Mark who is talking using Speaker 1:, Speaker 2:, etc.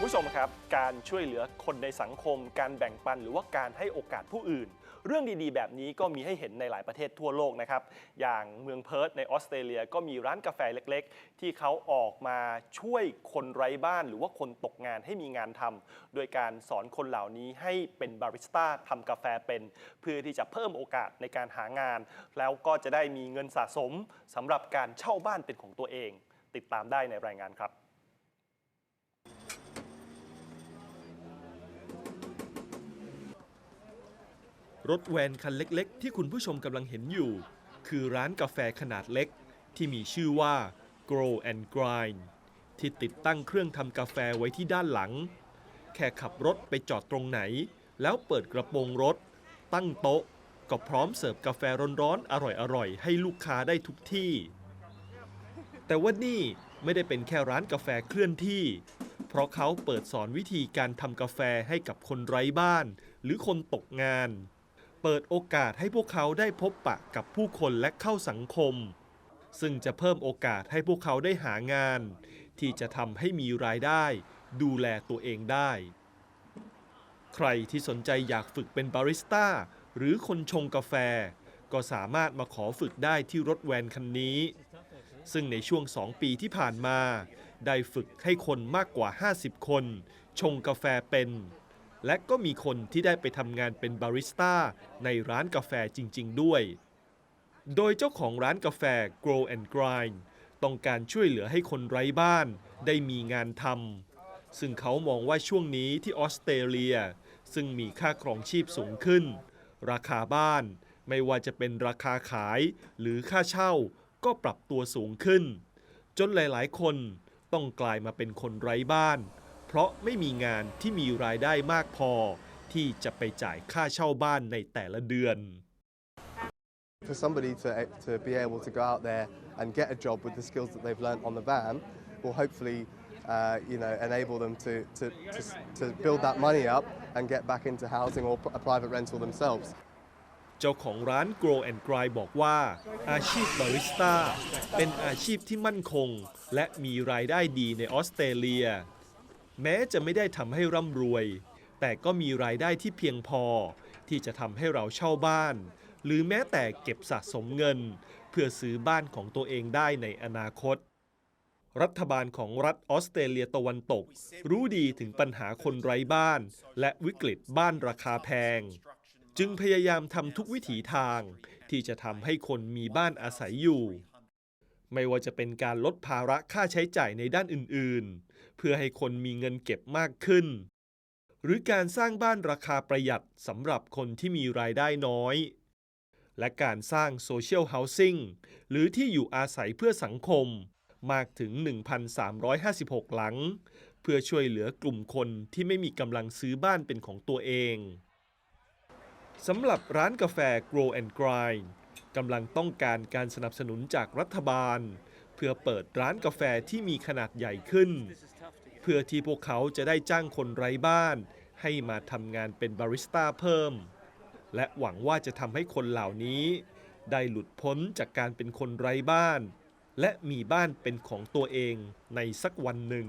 Speaker 1: คุณผู้ชมครับ การช่วยเหลือคนในสังคม การแบ่งปันหรือว่าการให้โอกาสผู้อื่น เรื่องดีๆ แบบนี้ก็มีให้เห็นในหลายประเทศทั่วโลกนะครับ อย่างเมืองเพิร์ธในออสเตรเลียก็มีร้านกาแฟเล็กๆ ที่เขาออกมาช่วยคนไร้บ้าน หรือว่าคนตกงานให้มีงานทำโดยการสอนคนเหล่านี้ให้เป็นบาริสต้าทำกาแฟเป็น เพื่อที่จะเพิ่มโอกาสในการหางาน แล้วก็จะได้มีเงินสะสมสำหรับการเช่าบ้านเป็นของตัวเอง ติดตามได้ในรายงานครับ รถแวนคันเล็กๆ ที่คุณผู้ชมกำลังเห็นอยู่ คือร้านกาแฟขนาดเล็ก ที่มีชื่อว่า Grow and Grind ที่ติดตั้งเครื่องทำกาแฟไว้ที่ด้านหลัง แค่ขับรถไปจอดตรงไหน แล้วเปิดกระโปรงรถ ตั้งโต๊ะ ก็พร้อมเสิร์ฟกาแฟร้อนๆ อร่อยๆ ให้ลูกค้าได้ทุกที่ แต่ว่านี่ไม่ได้เป็นแค่ร้านกาแฟเคลื่อนที่ เพราะเขาเปิดสอนวิธีการทำกาแฟให้กับคนไร้บ้าน หรือคนตกงาน เปิดโอกาสให้พวกเขาได้พบปะกับผู้คนและเข้าสังคม ซึ่งจะเพิ่มโอกาสให้พวกเขาได้หางาน ที่จะทำให้มีรายได้ ดูแลตัวเองได้ ใครที่สนใจอยากฝึกเป็นบาริสต้า หรือคนชงกาแฟ ก็สามารถมาขอฝึกได้ที่รถแวนคันนี้ ซึ่งในช่วง2ปีที่ผ่านมา ได้ฝึกให้คนมากกว่า 50 คน ชงกาแฟเป็น และก็มีคนที่ได้ไปทำงานเป็นบาริสต้าในร้านกาแฟจริง ๆ ด้วย โดยเจ้าของร้านกาแฟ Grow and Grind ต้องการช่วยเหลือให้คนไร้บ้านได้มีงานทำซึ่งเขามองว่าช่วงนี้ที่ออสเตรเลีย ซึ่งมีค่าครองชีพสูงขึ้น ราคาบ้านไม่ว่าจะเป็นราคาขายหรือค่าเช่าก็ปรับตัวสูงขึ้น จนหลาย ๆ คนต้องกลายมาเป็นคนไร้บ้าน เพราะไม่มีงานที่มีรายได้มากพอ ที่จะไปจ่ายค่าเช่าบ้านในแต่ละเดือน
Speaker 2: For somebody to, to be able to go out there and get a job with the skills that they've learnt on the van will hopefully uh, you know, enable them to, to, to, to build that money up and get back into housing or a private rental themselves.
Speaker 1: เจ้าของร้าน Grow and Grind บอกว่า อาชีพบาริสต้าเป็นอาชีพที่มั่นคง และมีรายได้ดีในออสเตรเลีย แม้จะไม่ได้ทำให้ร่ำรวย แต่ก็มีรายได้ที่เพียงพอ ที่จะทำให้เราเช่าบ้าน หรือแม้แต่เก็บสะสมเงิน เพื่อซื้อบ้านของตัวเองได้ในอนาคต รัฐบาลของรัฐออสเตรเลียตะวันตก รู้ดีถึงปัญหาคนไร้บ้าน และวิกฤตบ้านราคาแพง จึงพยายามทำทุกวิถีทาง ที่จะทำให้คนมีบ้านอาศัยอยู่ ไม่ว่าจะเป็นการลดภาระค่าใช้จ่ายในด้านอื่นๆ เพื่อให้คนมีเงินเก็บมากขึ้น หรือการสร้างบ้านราคาประหยัดสำหรับคนที่มีรายได้น้อย และการสร้างโซเชียลเฮาสิ่งหรือที่อยู่อาศัยเพื่อสังคมมากถึง 1,356 หลัง เพื่อช่วยเหลือกลุ่มคนที่ไม่มีกำลังซื้อบ้านเป็นของตัวเองสำหรับร้านกาแฟ Grow and Grind กำลังต้องการการสนับสนุนจากรัฐบาล เพื่อเปิดร้านกาแฟที่มีขนาดใหญ่ขึ้น เพื่อที่พวกเขาจะได้จ้างคนไร้บ้าน ให้มาทำงานเป็นบาริสต้าเพิ่ม และหวังว่าจะทำให้คนเหล่านี้ ได้หลุดพ้นจากการเป็นคนไร้บ้าน และมีบ้านเป็นของตัวเองในสักวันหนึ่ง